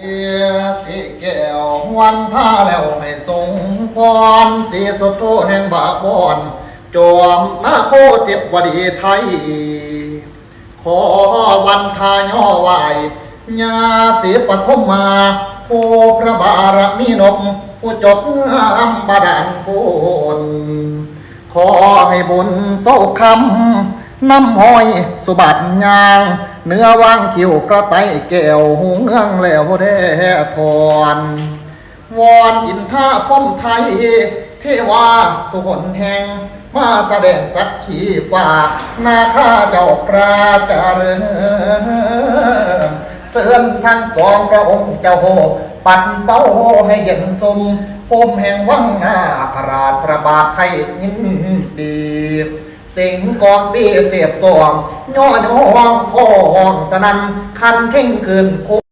เอียสิแก้ววันท่าแล้วให้ทรงพรสีสุดโทแห่งบาบอนจอมหน้าโคเจ็บวดีไทย ขอวันทาย่อไหวญาสีปฐมมาผู้พระบารมีนกผู้จบงามบาดาลพูนขอให้บุญโซคำ น้ำห้อยสุบัติยาง เนื้อว่างจิวกระไตแก้วหูเงืองแล้วแด่ทอนวอนอินท่าพ้มไทย เทวาทุกคนแห่ง มาแสดงสักขีฝากนาข้าเจ้าปราจาเริญเสื่อนทั้งสองพระองค์เจ้าโห ปัดเป้าให้เห็นสมภูมแห่งวังนาคราชพระบาทไทยยินดี สิงกองบีเสียบสวงย้อนห้องพ่อห้องสนันคันเข่งคืนคุ